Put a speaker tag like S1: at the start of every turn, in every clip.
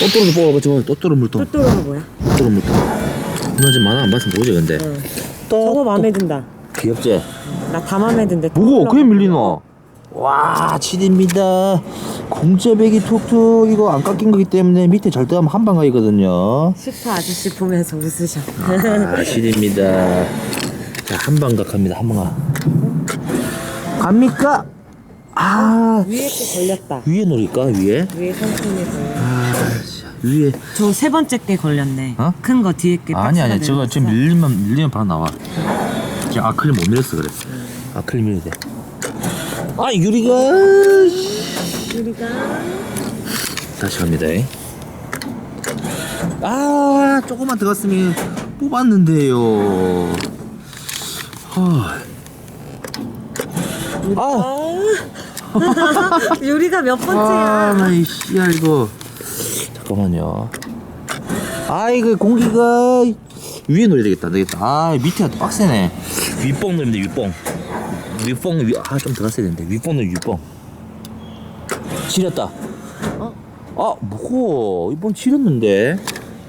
S1: 또또로 뽑아봐 저 또또로 물통
S2: 또또로가 뭐야?
S1: 또또로 물통 누나 지금 만화 안 봤으면 모르지 근데
S2: 응.
S1: 또
S2: 저거 마음에 든다.
S1: 귀엽지?
S2: 나 다 마음에 든데.
S1: 뭐고 그게 밀리노 와 치입니다 공짜배기 툭툭 이거 안 깎인 거기 때문에 밑에 잘 뜨면 한방 가이거든요
S2: 슈퍼 아저씨 보면서 웃으셔.
S1: 아 실입니다 자 한방각 갑니다 한방 각 갑니까? 아
S2: 위에 게 걸렸다.
S1: 위에 놓을까 위에?
S2: 위에 걸려.
S1: 아 위에
S2: 저 세 번째 게 걸렸네.
S1: 어?
S2: 큰 거 뒤에 게.
S1: 아니 아니 저거 지금. 밀리면 밀리면 바로 나와 지금 아클릴 못 밀었어 그래 아클릴 밀어야 돼 아 유리가
S2: 우리가
S1: 다시 갑니다 아 조금만 더 갔으면 뽑았는데요 아, 아,
S2: 유리가 몇
S1: 아,
S2: 번째야?
S1: 나이 씨야 이거. 잠깐만요. 아 이거 공기가 위에 놓아야 되겠다 안 되겠다. 아 밑에가 또 빡세네. 윗봉 놓으면 돼 윗봉. 윗봉 위, 아좀 더 갔어야 되는데. 윗봉 놓으면 윗봉. 지렸다.
S2: 어?
S1: 아 뭐고 이번 지렸는데.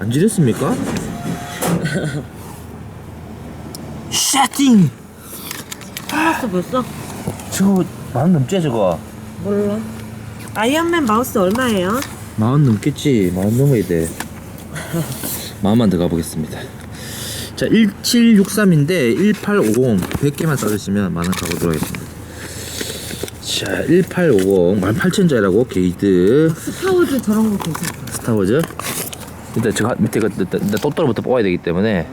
S1: 안 지렸습니까? 샤팅
S2: 끝났어 벌써?
S1: 저거 만 넘지 저거
S2: 몰라. 아이언맨 마우스 얼마예요?
S1: 마흔 넘겠지. 마흔 넘어야 돼. 마음만 더 가보겠습니다. 자, 1763인데 1850 100개만 싸주시면 만원 가보도록 하겠습니다. 자, 1850 18,000짜리라고 게이드
S2: 스타워즈 저런 거 괜찮다.
S1: 스타워즈. 일단 제가 밑에 그 일단 일단 또또로부터 뽑아야 되기 때문에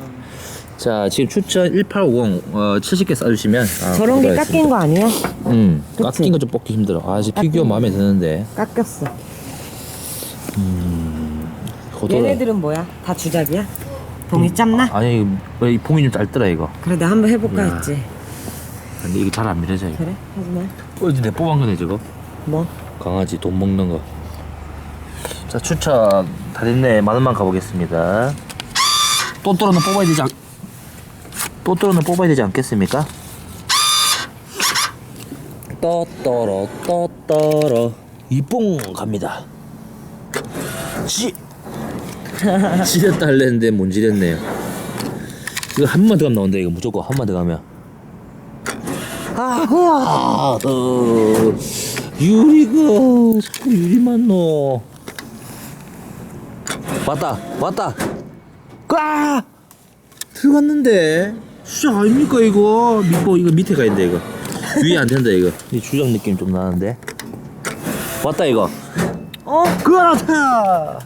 S1: 자, 지금 추천 1850 어, 70개 싸주시면 아,
S2: 저런 게 깎인 거 아니야?
S1: 응,
S2: 그치?
S1: 깎인 거 좀 뽑기 힘들어. 아, 지금 피규어 마음에 드는데.
S2: 깎였어.
S1: 고도로.
S2: 얘네들은 뭐야? 다 주작이야? 봉이 짧나?
S1: 아니, 이거 이 봉이 좀 짧더라 이거.
S2: 그래 내가 한번 해볼까
S1: 야.
S2: 했지.
S1: 근데 이게 잘 안 밀어져 이거.
S2: 그래? 하지마.
S1: 어제 내 뽑은 거네 저거.
S2: 뭐?
S1: 강아지 돈 먹는 거. 자 추천 다 됐네. 만 원만 가보겠습니다. 또또로는 뽑아야 되지 않. 또또로는 뽑아야 되지 않겠습니까? 또또로 또또로 이뽕 갑니다. 지. 지렸다 할랬는데 못 지렸네요. 이거 한번더 가면 나온다 이거 무조건 한번더 가면. 아하 어, 유리가 자꾸 유리만 넣어 왔다 왔다 까 들어갔는데 진짜 아닙니까 이거? 밑보 이거 밑에 가야 돼 이거. 위에 안 된다 이거. 이 주장 느낌 좀 나는데? 왔다 이거.
S2: 어?
S1: 그렇다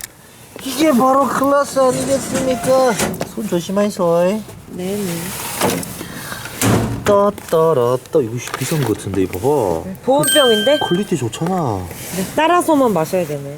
S1: 이게 바로 클라스 아니겠습니까? 손 조심하이소
S2: 네네.
S1: 따따라 따. 이거 씨, 비싼 거 같은데 이거. 봐봐
S2: 보온병인데?
S1: 퀄리티 좋잖아.
S2: 네, 따라서만 마셔야 되네.